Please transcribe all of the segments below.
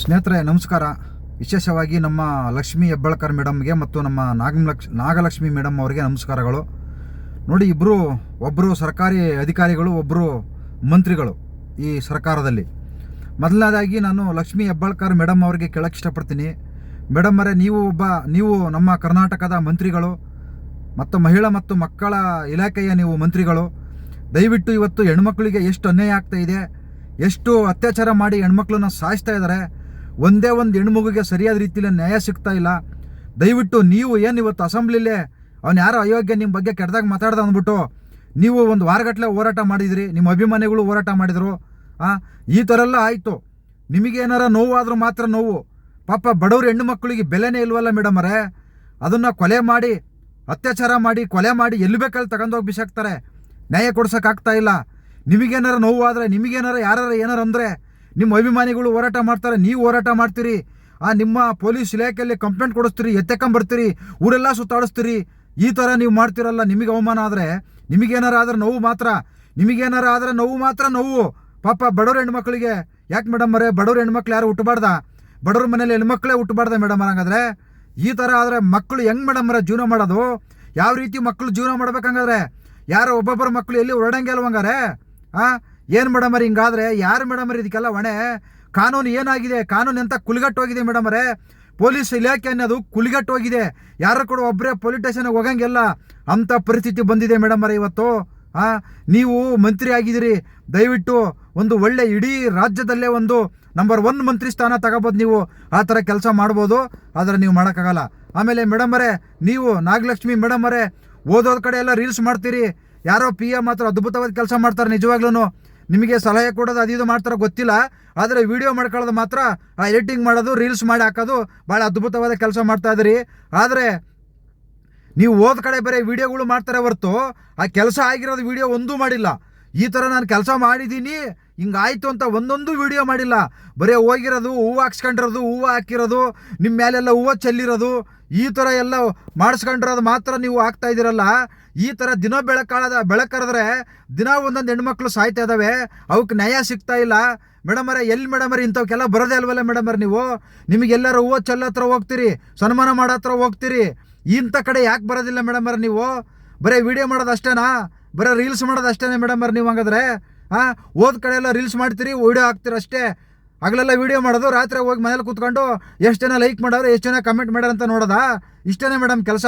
ಸ್ನೇಹಿತರೆ, ನಮಸ್ಕಾರ. ವಿಶೇಷವಾಗಿ ನಮ್ಮ ಲಕ್ಷ್ಮಿ ಹೆಬ್ಬಾಳ್ಕರ್ ಮೇಡಮ್ಗೆ ಮತ್ತು ನಮ್ಮ ನಾಗಲಕ್ಷ ನಾಗಲಕ್ಷ್ಮಿ ಮೇಡಮ್ ಅವರಿಗೆ ನಮಸ್ಕಾರಗಳು. ನೋಡಿ ಇಬ್ಬರು ಒಬ್ಬರು ಸರ್ಕಾರಿ ಅಧಿಕಾರಿಗಳು ಒಬ್ಬರು ಮಂತ್ರಿಗಳು ಈ ಸರ್ಕಾರದಲ್ಲಿ. ಮೊದಲನೇದಾಗಿ ನಾನು ಲಕ್ಷ್ಮಿ ಹೆಬ್ಬಾಳ್ಕರ್ ಮೇಡಮ್ ಅವರಿಗೆ ಕೇಳಕ್ಕೆ ಇಷ್ಟಪಡ್ತೀನಿ. ಮೇಡಮ್ ಅವರೇ, ನೀವು ಒಬ್ಬ, ನೀವು ನಮ್ಮ ಕರ್ನಾಟಕದ ಮಂತ್ರಿಗಳು ಮತ್ತು ಮಹಿಳಾ ಮತ್ತು ಮಕ್ಕಳ ಇಲಾಖೆಯ ನೀವು ಮಂತ್ರಿಗಳು. ದಯವಿಟ್ಟು ಇವತ್ತು ಹೆಣ್ಮಕ್ಳಿಗೆ ಎಷ್ಟು ಅನ್ಯಾಯ ಆಗ್ತಾ ಇದೆ, ಎಷ್ಟು ಅತ್ಯಾಚಾರ ಮಾಡಿ ಹೆಣ್ಮಕ್ಳನ್ನ ಸಾಯಿಸ್ತಾ ಇದ್ದಾರೆ ಒಂದೇ ಒಂದು ಹೆಣ್ಮಗುಗೆ ಸರಿಯಾದ ರೀತಿಯಲ್ಲಿ ನ್ಯಾಯ ಸಿಗ್ತಾ ಇಲ್ಲ. ದಯವಿಟ್ಟು ನೀವು ಏನು ಇವತ್ತು ಅಸೆಂಬ್ಲಿಲೇ, ಅವ್ನು ಯಾರೋ ಅಯೋಗ್ಯ ನಿಮ್ಮ ಬಗ್ಗೆ ಕೆಟ್ಟದಾಗ ಮಾತಾಡ್ದ ಅಂದ್ಬಿಟ್ಟು ನೀವು ಒಂದು ವಾರಗಟ್ಟಲೆ ಹೋರಾಟ ಮಾಡಿದಿರಿ, ನಿಮ್ಮ ಅಭಿಮಾನಿಗಳು ಹೋರಾಟ ಮಾಡಿದರು, ಆ, ಈ ಥರ ಎಲ್ಲ ಆಯಿತು. ನಿಮಗೇನಾರ ನೋವಾದರೂ ಮಾತ್ರ ನೋವು. ಪಾಪ ಬಡವ್ರ ಹೆಣ್ಣು ಮಕ್ಕಳಿಗೆ ಬೆಲೆನೇ ಇಲ್ವಲ್ಲ ಮೇಡಮ್ ಅರೆ ಅದನ್ನು ಕೊಲೆ ಮಾಡಿ, ಅತ್ಯಾಚಾರ ಮಾಡಿ, ಕೊಲೆ ಮಾಡಿ ಎಲ್ಲಿ ಬೇಕಲ್ಲಿ ತಗೊಂಡೋಗಿ ಬಿಸಾಕ್ತಾರೆ. ನ್ಯಾಯ ಕೊಡ್ಸೋಕ್ಕಾಗ್ತಾ ಇಲ್ಲ. ನಿಮಗೇನಾರ ನೋವಾದರೆ, ನಿಮಗೇನಾರ ಯಾರು ಏನಾರು ಅಂದರೆ ನಿಮ್ಮ ಅಭಿಮಾನಿಗಳು ಹೋರಾಟ ಮಾಡ್ತಾರೆ, ನೀವು ಹೋರಾಟ ಮಾಡ್ತೀರಿ. ಆ ನಿಮ್ಮ ಪೊಲೀಸ್ ಇಲಾಖೆಯಲ್ಲಿ ಕಂಪ್ಲೇಂಟ್ ಕೊಡಿಸ್ತೀರಿ, ಎತ್ತೆಕೊಂಬರ್ತೀರಿ, ಊರೆಲ್ಲ ಸುತ್ತಾಡಿಸ್ತೀರಿ. ಈ ಥರ ನೀವು ಮಾಡ್ತಿರಲ್ಲ, ನಿಮಗೆ ಅವಮಾನ ಆದರೆ? ನಿಮಗೇನಾರು ಆದರೆ ನೋವು ಮಾತ್ರ? ನಿಮಗೇನಾರು ಆದರೆ ನೋವು ಮಾತ್ರ ನೋವು? ಪಾಪ ಬಡವ್ರ ಹೆಣ್ಮಕ್ಳಿಗೆ. ಯಾಕೆ ಮೇಡಮ್ ಅವರೇ ಬಡವ್ರ ಹೆಣ್ಮಕ್ಳು ಯಾರು ಹುಟ್ಟಬಾರ್ದ? ಬಡವ್ರ ಮನೇಲಿ ಹೆಣ್ಮಕ್ಳೇ ಹುಟ್ಟಬಾರ್ದ ಮೇಡಮ್ ಹಂಗಾದ್ರೆ? ಈ ಥರ ಆದರೆ ಮಕ್ಕಳು ಹೆಂಗೆ ಮೇಡಮ್ ಅವರೇ ಜೀವನ ಮಾಡೋದು? ಯಾವ ರೀತಿ ಮಕ್ಕಳು ಜೀವನ ಮಾಡ್ಬೇಕಂಗಾದ್ರೆ ಯಾರೋ ಒಬ್ಬೊಬ್ಬರ ಮಕ್ಕಳು ಎಲ್ಲಿ ಹೊರಡಂಗೆ ಅಲ್ವಂಗಾರೆ ಆ? ಏನು ಮೇಡಮ್ ಹಿಂಗಾದರೆ? ಯಾರು ಮೇಡಮ್ ಅವ್ರೆ ಇದಕ್ಕೆಲ್ಲ ಹೊಣೆ? ಕಾನೂನು ಏನಾಗಿದೆ? ಕಾನೂನು ಎಂಥ ಕುಲಿಗಟ್ಟೋಗಿದೆ ಮೇಡಮ್ ಅವರೇ? ಪೊಲೀಸ್ ಇಲಾಖೆ ಅನ್ನೋದು ಕುಲಿಗಟ್ಟೋಗಿದೆ ಯಾರು ಕೂಡ ಒಬ್ಬರೇ ಪೊಲೀಸ್ ಸ್ಟೇಷನ್ಗೆ ಹೋಗಂಗಿಲ್ಲ. ಅಂಥ ಪರಿಸ್ಥಿತಿ ಬಂದಿದೆ ಮೇಡಮ್ ಅವರೇ ಇವತ್ತು. ಹಾಂ ನೀವು ಮಂತ್ರಿ ಆಗಿದ್ದೀರಿ. ದಯವಿಟ್ಟು ಒಂದು ಒಳ್ಳೆ ಇಡೀ ರಾಜ್ಯದಲ್ಲೇ ಒಂದು ನಂಬರ್ ಒನ್ ಮಂತ್ರಿ ಸ್ಥಾನ ತಗೋಬೋದು ನೀವು. ಆ ಥರ ಕೆಲಸ ಮಾಡ್ಬೋದು. ಆದರೆ ನೀವು ಮಾಡೋಕ್ಕಾಗಲ್ಲ. ಆಮೇಲೆ ಮೇಡಮರೇ ನೀವು ನಾಗಲಕ್ಷ್ಮಿ ಮೇಡಮ್ ಅವರೇ, ಓದೋದ ಕಡೆ ಎಲ್ಲ ರೀಲ್ಸ್ ಮಾಡ್ತೀರಿ. ಯಾರೋ ಪಿ ಎ ಮಾತ್ರ ಅದ್ಭುತವಾದ ಕೆಲಸ ಮಾಡ್ತಾರೆ ನಿಜವಾಗ್ಲೂ ನಿಮಗೆ ಸಲಹೆ ಕೊಡೋದು ಅದು ಇದು ಮಾಡ್ತಾರೋ ಗೊತ್ತಿಲ್ಲ. ಆದರೆ ವಿಡಿಯೋ ಮಾಡ್ಕೊಳ್ಳೋದು ಮಾತ್ರ ಎಡಿಟಿಂಗ್ ಮಾಡೋದು ರೀಲ್ಸ್ ಮಾಡಿ ಹಾಕೋದು ಭಾಳ ಅದ್ಭುತವಾದ ಕೆಲಸ ಮಾಡ್ತಾ ಇದ್ರಿ ಆದರೆ ನೀವು ಓದ್ ಕಡೆ ಬರೀ ವಿಡಿಯೋಗಳು ಮಾಡ್ತಾರೆ ಹೊರತು, ಆ ಕೆಲಸ ಆಗಿರೋದು ವಿಡಿಯೋ ಒಂದೂ ಮಾಡಿಲ್ಲ. ಈ ಥರ ನಾನು ಕೆಲಸ ಮಾಡಿದ್ದೀನಿ. ಹಿಂಗಾಯ್ತು ಅಂತ ಒಂದೊಂದು ವಿಡಿಯೋ ಮಾಡಿಲ್ಲ. ಬರೀ ಹೋಗಿರೋದು, ಹೂವು ಹಾಕ್ಸ್ಕೊಂಡಿರೋದು, ಹೂವು ಹಾಕಿರೋದು ನಿಮ್ಮ ಮೇಲೆಲ್ಲ ಹೂವು ಚೆಲ್ಲಿರೋದು, ಈ ಥರ ಎಲ್ಲ ಮಾಡಿಸ್ಕೊಂಡಿರೋದು ಮಾತ್ರ ನೀವು ಆಗ್ತಾ ಇದ್ದೀರಲ್ಲ. ಈ ಥರ ದಿನ ಬೆಳಕಾಳದ, ಬೆಳಕರೆದ್ರೆ ದಿನ ಒಂದೊಂದು ಹೆಣ್ಮಕ್ಳು ಸಾಯ್ತಾ ಇದ್ದಾವೆ. ಅವಕ್ಕೆ ನ್ಯಾಯ ಸಿಗ್ತಾ ಇಲ್ಲ. ಮೇಡಮರೇ ಎಲ್ಲಿ ಮೇಡಮ್ ಅವ್ರೆ ಇಂಥವಕ್ಕೆಲ್ಲ ಬರೋದೇ ಅಲ್ವಲ್ಲ ಮೇಡಮ್ ಅವ್ರೆ ನೀವು? ನಿಮಗೆಲ್ಲರೂ ಹೂವು ಚೆಲ್ಲ ಹತ್ರ ಹೋಗ್ತೀರಿ, ಸನ್ಮಾನ ಮಾಡೋ ಹತ್ರ ಹೋಗ್ತೀರಿ. ಇಂಥ ಕಡೆ ಯಾಕೆ ಬರೋದಿಲ್ಲ ಮೇಡಮ್ ಅವ್ರೆ ನೀವು? ಬರೀ ವಿಡಿಯೋ ಮಾಡೋದು ಅಷ್ಟೇನಾ ಬರೀ ರೀಲ್ಸ್ ಮಾಡೋದು ಅಷ್ಟೇನೆ ಮೇಡಮ್ ಅವ್ರೆ ನೀವು ಹಂಗಾದ್ರೆ? ಹಾಂ ಓದ್ ಕಡೆ ಎಲ್ಲ ರೀಲ್ಸ್ ಮಾಡ್ತೀರಿ ವೀಡಿಯೋ ಹಾಕ್ತೀರಿ ಅಷ್ಟೇ ಹಗಲೆಲ್ಲ ವಿಡಿಯೋ ಮಾಡೋದು, ರಾತ್ರಿ ಹೋಗಿ ಮನೇಲಿ ಕೂತ್ಕೊಂಡು ಎಷ್ಟು ಜನ ಲೈಕ್ ಮಾಡೋರು, ಎಷ್ಟು ಜನ ಕಮೆಂಟ್ ಮಾಡ್ಯಾರ ಅಂತ ನೋಡೋದಾ? ಇಷ್ಟೇ ಮೇಡಮ್ ಕೆಲಸ.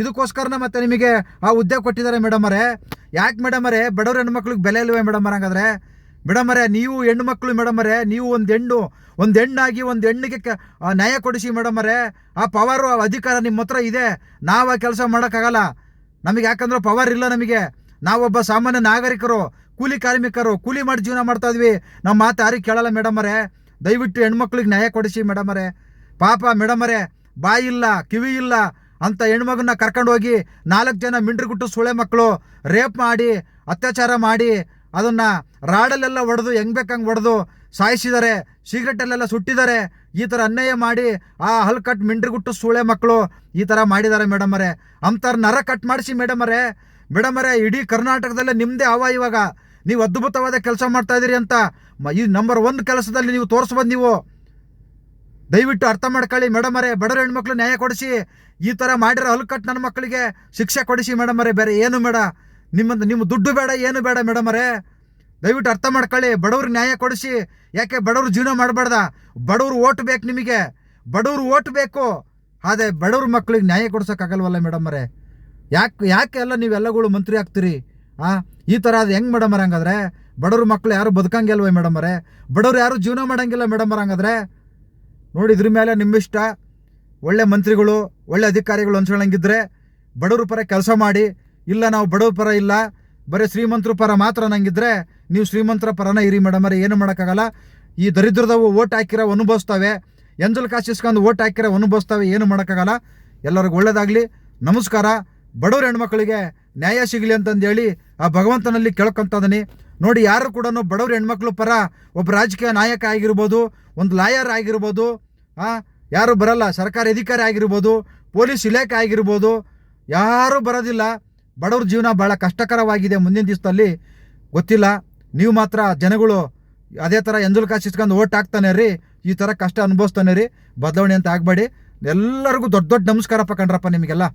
ಇದಕ್ಕೋಸ್ಕರನೇ ಮತ್ತೆ ನಿಮಗೆ ಆ ಹುದ್ದೆ ಕೊಟ್ಟಿದ್ದಾರೆ ಮೇಡಮ್ ಅವರೇ. ಯಾಕೆ ಮೇಡಮ್ ಅವರೇ? ಬಡವ್ರ ಹೆಣ್ಮಕ್ಳಿಗೆ ಬೆಲೆ ಇಲ್ವೇ ಮೇಡಮ್ ಅರ ಹಂಗಾದ್ರೆ? ಮೇಡಮ್ ಅರೆ ನೀವು ಹೆಣ್ಣು ಮಕ್ಕಳು ಮೇಡಮ್ ಅವರೇ, ನೀವು ಒಂದು ಹೆಣ್ಣು, ಒಂದು ಹೆಣ್ಣಾಗಿ ಒಂದು ಹೆಣ್ಣಿಗೆ ನ್ಯಾಯ ಕೊಡಿಸಿ ಮೇಡಮ್ ಅವರೇ. ಆ ಪವರು ಅಧಿಕಾರ ನಿಮ್ಮ ಹತ್ರ ಇದೆ. ನಾವು ಆ ಕೆಲಸ ಮಾಡೋಕ್ಕಾಗಲ್ಲ. ನಮಗೆ ಯಾಕಂದ್ರೆ ಪವರ್ ಇಲ್ಲ ನಮಗೆ. ನಾವೊಬ್ಬ ಸಾಮಾನ್ಯ ನಾಗರಿಕರು. ಕೂಲಿ ಕಾರ್ಮಿಕರು ಕೂಲಿ ಮಾಡಿ ಜೀವನ ಮಾಡ್ತಾ ಇದ್ವಿ. ನಮ್ಮ ಮಾತು ಯಾರಿಗೆ ಕೇಳಲ್ಲ ಮೇಡಮ್ ಅವರೇ ದಯವಿಟ್ಟು ಹೆಣ್ಮಕ್ಳಿಗೆ ನ್ಯಾಯ ಕೊಡಿಸಿ ಮೇಡಮ್ ಅವರೇ ಪಾಪ ಮೇಡಮ್ ಬಾಯಿಲ್ಲ ಬಾಯಿ ಇಲ್ಲ, ಕಿವಿ ಇಲ್ಲ ಅಂತ ಹೆಣ್ಮಗನ್ನ ಕರ್ಕೊಂಡು ಹೋಗಿ ನಾಲ್ಕು ಜನ ಮಿಂಡ್ರಿಗುಟ್ಟು ಸುಳೆ ಮಕ್ಕಳು ರೇಪ್ ಮಾಡಿ, ಅತ್ಯಾಚಾರ ಮಾಡಿ, ಅದನ್ನು ರಾಡಲ್ಲೆಲ್ಲ ಹೊಡೆದು ಹೆಂಗ್ ಬೇಕಂಗೆ ಹೊಡೆದು ಸಾಯಿಸಿದ್ದಾರೆ ಸಿಗರೆಟಲ್ಲೆಲ್ಲ ಸುಟ್ಟಿದ್ದಾರೆ ಈ ಥರ ಅನ್ಯಾಯ ಮಾಡಿ ಆ ಹಲ್ ಕಟ್ ಮಿಂಡ್ರಿಗುಟ್ಟು ಸುಳೆ ಮಕ್ಕಳು ಈ ಥರ ಮಾಡಿದ್ದಾರೆ ಮೇಡಮ್ ಅಂಥವ್ರು ನರ ಕಟ್ ಮಾಡಿಸಿ ಮೇಡಮ್ ಮೇಡಮರೇ ಮೇಡಮ್ ಅವರೇ ಇಡೀ ಕರ್ನಾಟಕದಲ್ಲೇ ನಿಮ್ಮದೇ ಅವ ಇವಾಗ. ನೀವು ಅದ್ಭುತವಾದ ಕೆಲಸ ಮಾಡ್ತಾ ಇದ್ದೀರಿ ಅಂತ ಈ ನಂಬರ್ ಒನ್ ಕೆಲಸದಲ್ಲಿ ನೀವು ತೋರಿಸ್ಬಂದು ನೀವು. ದಯವಿಟ್ಟು ಅರ್ಥ ಮಾಡ್ಕೊಳ್ಳಿ ಮೇಡಮ್ ಅವರೇ, ಬಡವ್ರ ಹೆಣ್ಮಕ್ಳು ನ್ಯಾಯ ಕೊಡಿಸಿ, ಈ ಥರ ಮಾಡಿರೋ ಹಲ್ಕಟ್ಟು ನನ್ನ ಮಕ್ಕಳಿಗೆ ಶಿಕ್ಷೆ ಕೊಡಿಸಿ ಮೇಡಮ್ ಅವರೇ, ಬೇರೆ ಏನು ಬೇಡ. ನಿಮ್ಮ ನಿಮ್ಮ ದುಡ್ಡು ಬೇಡ, ಏನು ಬೇಡ ಮೇಡಮ್ ಅವರೇ. ದಯವಿಟ್ಟು ಅರ್ಥ ಮಾಡ್ಕೊಳ್ಳಿ, ಬಡವ್ರಿಗೆ ನ್ಯಾಯ ಕೊಡಿಸಿ. ಯಾಕೆ ಬಡವ್ರು ಜೀವನ ಮಾಡಬಾರ್ದ? ಬಡವ್ರು ಓಟ್ ಬೇಕು ನಿಮಗೆ. ಬಡವ್ರು ಓಟ್ ಬೇಕು. ಆದರೆ ಬಡವ್ರ ಮಕ್ಕಳಿಗೆ ನ್ಯಾಯ ಕೊಡ್ಸೋಕ್ಕಾಗಲ್ವಲ್ಲ ಮೇಡಮ್ ಅವರೇ. ಯಾಕೆ ಯಾಕೆ ಎಲ್ಲ ನೀವೆಲ್ಲಗಳು ಮಂತ್ರಿ ಆಗ್ತೀರಿ? ಆ? ಈ ಥರ ಅದು ಹೆಂಗೆ ಮೇಡಮ್ ಅವ್ರೆ ಹಂಗಾದ್ರೆ? ಬಡವ್ರ ಮಕ್ಳು ಯಾರು ಬದುಕಂಗಿಲ್ವೇ ಮೇಡಮ್ ಅವರೇ? ಬಡವ್ರು ಯಾರು ಜೀವನ ಮಾಡೋಂಗಿಲ್ಲ ಮೇಡಮ್ ಅವ್ರ ಹಂಗಾದ್ರೆ? ನೋಡಿ ಇದ್ರ ಮೇಲೆ ನಿಮ್ಮಿಷ್ಟ ಒಳ್ಳೆ ಮಂತ್ರಿಗಳು, ಒಳ್ಳೆ ಅಧಿಕಾರಿಗಳು ಅನ್ಸ್ಕೊಳಂಗಿದ್ರೆ ಬಡವ್ರ ಪರ ಕೆಲಸ ಮಾಡಿ, ಇಲ್ಲ ನಾವು ಬಡವ್ರ ಪರ ಇಲ್ಲ, ಬರೀ ಶ್ರೀಮಂತರ ಪರ ಮಾತ್ರ ನಂಗಿದ್ರೆ ನೀವು ಶ್ರೀಮಂತರ ಪರನ ಇರಿ ಮೇಡಮ್ ಏನು ಮಾಡೋಕ್ಕಾಗಲ್ಲ. ಈ ದರಿದ್ರದವು ಓಟ್ ಹಾಕಿರೋ ಅನುಭವಿಸ್ತವೆ, ಎಂಜಲ್ ಕಾಸು ಇಸ್ಕೊಂಡು ಓಟ್ ಹಾಕಿರೋ ಅನುಭವಿಸ್ತವೆ, ಏನು ಮಾಡೋಕ್ಕಾಗಲ್ಲ. ಎಲ್ಲರಿಗೂ ಒಳ್ಳೇದಾಗಲಿ. ನಮಸ್ಕಾರ. ಬಡವ್ರ ಹೆಣ್ಮಕ್ಳಿಗೆ ನ್ಯಾಯ ಸಿಗಲಿ ಅಂತಂದೇಳಿ ಆ ಭಗವಂತನಲ್ಲಿ ಕೇಳ್ಕೊಂತದನಿ. ನೋಡಿ, ಯಾರು ಕೂಡ ಬಡವ್ರ ಹೆಣ್ಮಕ್ಳು ಪರ ಒಬ್ಬ ರಾಜಕೀಯ ನಾಯಕ ಆಗಿರ್ಬೋದು, ಒಂದು ಲಾಯರ್ ಆಗಿರ್ಬೋದು ಯಾರು ಬರಲ್ಲ, ಸರ್ಕಾರಿ ಅಧಿಕಾರಿ ಆಗಿರ್ಬೋದು, ಪೊಲೀಸ್ ಇಲಾಖೆ ಆಗಿರ್ಬೋದು, ಯಾರೂ ಬರೋದಿಲ್ಲ. ಬಡವ್ರ ಜೀವನ ಭಾಳ ಕಷ್ಟಕರವಾಗಿದೆ ಮುಂದಿನ ದಿವಸದಲ್ಲಿ. ಗೊತ್ತಿಲ್ಲ, ನೀವು ಮಾತ್ರ ಜನಗಳು ಅದೇ ಥರ ಎಂಜಲ್ ಕಾಸಿಸ್ಕೊಂಡು ಓಟ್ ಹಾಕ್ತಾನೆ ರೀ ಈ ಥರ ಕಷ್ಟ ಅನುಭವಿಸ್ತಾನೆ ರೀ ಬದಲಾವಣೆ ಅಂತ ಆಗಬೇಡಿ. ಎಲ್ಲರಿಗೂ ದೊಡ್ಡ ದೊಡ್ಡ ನಮಸ್ಕಾರಪ್ಪ ಕಣ್ರಪ್ಪ ನಿಮಗೆಲ್ಲ.